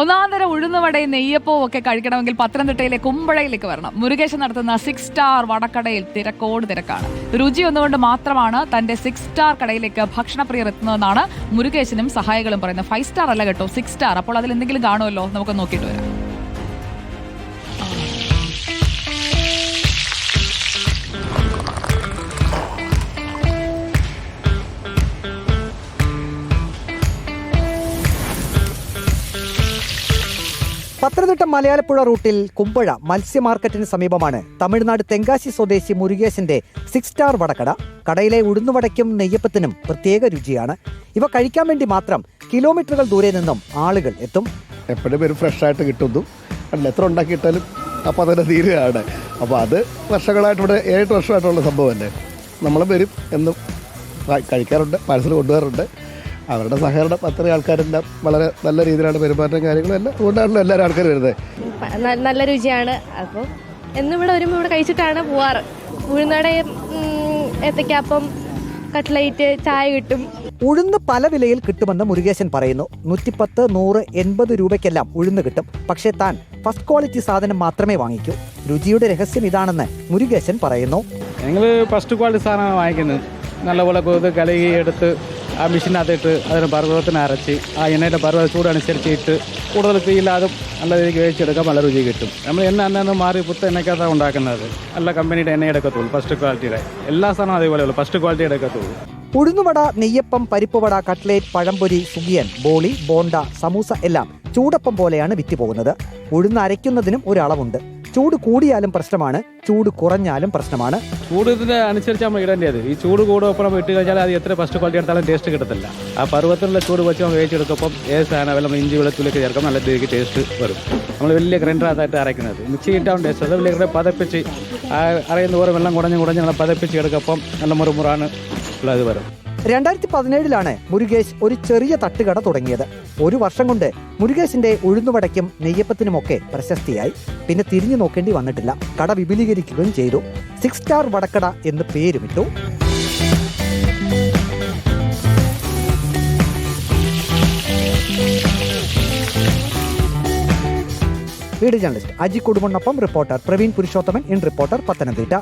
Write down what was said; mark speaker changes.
Speaker 1: ഒന്നാന്തരം ഉഴുന്നുവടയും നെയ്യപ്പവും ഒക്കെ കഴിക്കണമെങ്കിൽ പത്തനംതിട്ടയിലെ കുമ്പഴയിലേക്ക് വരണം. മുരുകേശൻ നടത്തുന്ന സിക്സ് സ്റ്റാർ വടക്കടയിൽ തിരക്കോട് തിരക്കാണ്. രുചി ഒന്നുകൊണ്ട് മാത്രമാണ് തന്റെ സിക്സ് സ്റ്റാർ കടയിലേക്ക് ഭക്ഷണപ്രിയർ എത്തുന്നതെന്നാണ് മുരുകേശനും സഹായികളും പറയുന്നത്. ഫൈവ് സ്റ്റാർ അല്ല കേട്ടോ സിക്സ് സ്റ്റാർ അപ്പോൾ അതിൽ എന്തെങ്കിലും കാണുമല്ലോ? നമുക്ക് നോക്കിയിട്ട് വരാം.
Speaker 2: പത്തനംതിട്ട മലയാളപ്പുഴ റൂട്ടിൽ കുമ്പഴ മത്സ്യ മാർക്കറ്റിന് സമീപമാണ് തമിഴ്നാട് തെങ്കാശി സ്വദേശി മുരുകേശന്റെ സിക്സ് സ്റ്റാർ വടക്കട. കടയിലെ ഉഴുന്നുവടയ്ക്കും നെയ്യപ്പത്തിനും പ്രത്യേക രുചിയാണ്. ഇവ കഴിക്കാൻ വേണ്ടി മാത്രം കിലോമീറ്ററുകൾ ദൂരെ നിന്നും ആളുകൾ എത്തും.
Speaker 3: എപ്പോഴും ഒരു ഫ്രഷ് ആയിട്ട് കിട്ടുന്നു. എത്ര ഉണ്ടാക്കിയിട്ടാലും അപ്പൊ അതിന്റെ തീരുകയാണ്. അപ്പൊ അത് വർഷങ്ങളായിട്ട് ഇവിടെ ഏഴ് വർഷമായിട്ടുള്ള സംഭവം അല്ലേ നമ്മൾ വരും എന്നും കഴിക്കാറുണ്ട് പാഴ്സൽ കൊണ്ടുവരാറുണ്ട്. അവരുടെ സഹകരണം അത്രയും ആൾക്കാരെല്ലാം വളരെ നല്ല രീതിയിലാണ് പെരുമാറ്റം കാര്യങ്ങളും എല്ലാം അതുകൊണ്ടാണല്ലോ എല്ലാവരും ആൾക്കാർ വരുന്നത്.
Speaker 4: നല്ല രുചിയാണ്. അപ്പോൾ എന്നും ഇവിടെ വരുമ്പോൾ ഇവിടെ കഴിച്ചിട്ടാണ് പോവാറ്. ഉഴുന്നടയും ഉം, ഏത്തയ്ക്കാപ്പം കട്ട്ലൈറ്റ് ചായ കിട്ടും.
Speaker 2: ഉഴുന്ന് പല വിലയിൽ കിട്ടുമെന്ന് മുരുകേശൻ പറയുന്നു. നൂറ്റിപ്പത്ത് നൂറ് എൺപത് രൂപയ്ക്കെല്ലാം ഉഴുന്ന് കിട്ടും. പക്ഷേ താൻ ഫസ്റ്റ് ക്വാളിറ്റി സാധനം മാത്രമേ വാങ്ങിക്കൂ. രുചിയുടെ രഹസ്യം ഇതാണെന്ന് മുരുകേശൻ പറയുന്നു.
Speaker 5: ഞങ്ങൾ ഫസ്റ്റ് ക്വാളിറ്റി സാധനമാണ് വാങ്ങിക്കുന്നത്. നല്ലപോലെ കൊത് കലകി എടുത്ത് ആ മെഷീനകത്തിട്ട് അതിന് പർവതത്തിന് അരച്ച് ആ എണ്ണയുടെ പർവത ചൂടനുസരിച്ച് ഇട്ട് കൂടുതൽ തീയില്ലാതെ നല്ല രീതിക്ക് വേവിച്ചെടുക്കാൻ നല്ല രുചി കിട്ടും. നമ്മൾ എണ്ണ അന്നു മാറി പുത്ത എണ്ണയ്ക്കകത്താണ് ഉണ്ടാക്കുന്നത്. നല്ല കമ്പനിയുടെ എണ്ണ എടുക്കത്തുള്ളൂ ഫസ്റ്റ് ക്വാളിറ്റിയുടെ എല്ലാ സാധനവും അതേപോലെ ഉള്ളു ഫസ്റ്റ് ക്വാളിറ്റി എടുക്കത്തുള്ളൂ
Speaker 2: ഉഴുന്നുവട നെയ്യപ്പം പരിപ്പുവട കട്ട്ലേറ്റ് പഴംപൊരി സുഗിയൻ ബോളി ബോണ്ട സമൂസ എല്ലാം ചൂടപ്പം പോലെയാണ് വിറ്റ് പോകുന്നത്. ഉഴുന്ന് അരയ്ക്കുന്നതിനും ഒരു ചൂട് കൂടിയാലും പ്രശ്നമാണ് ചൂട് കുറഞ്ഞാലും പ്രശ്നമാണ്.
Speaker 5: ചൂട് അനുസരിച്ച് നമ്മൾ ഇടേണ്ടത്. ഈ ചൂട് കൂടുമ്പോൾ ഇട്ട് കഴിഞ്ഞാൽ അത് എത്ര ഫസ്റ്റ് ക്വാളിറ്റി എടുത്താലും ടേസ്റ്റ് കിട്ടത്തില്ല. ആ പർവത്തിനുള്ള ചൂട് വെച്ച് നമ്മൾ വേവിച്ചെടുക്കുമ്പോൾ ഏത് സാധനം നമ്മൾ ഇഞ്ചി വെളുത്തുള്ളിലേക്ക് ചേർക്കാം നല്ല രീതിക്ക് ടേസ്റ്റ് വരും. നമ്മൾ വലിയ ഗ്രൈൻഡറായിട്ട് അരയ്ക്കുന്നത്. മിക്സി ഇട്ടാവും ടേസ്റ്റ് അത് വലിയ ഗ്രൈൻഡർ പതപ്പിച്ച് ആ അരയുന്ന ഓരോ വെള്ളം കുടഞ്ഞ് കുടഞ്ഞ് നമ്മൾ പതപ്പിച്ച് എടുക്കുമ്പം നല്ല മുറുമുറാണ് ഉള്ളത് വരും.
Speaker 2: രണ്ടായിരത്തി പതിനേഴിലാണ് മുരുകേഷ് ഒരു ചെറിയ തട്ടുകട തുടങ്ങിയത്. ഒരു വർഷം കൊണ്ട് മുരുകേഷിന്റെ ഉഴുന്നുവടയ്ക്കും നെയ്യപ്പത്തിനുമൊക്കെ പ്രശസ്തിയായി. പിന്നെ തിരിഞ്ഞു നോക്കേണ്ടി വന്നിട്ടില്ല. കട വിപുലീകരിക്കുകയും ചെയ്തു. സിക്സ് സ്റ്റാർ വടക്കട എന്ന് പേരുമിട്ടു. Video journalist Aji കുടുംബനൊപ്പം reporter Praveen Purushothaman in reporter Pathanamthitta.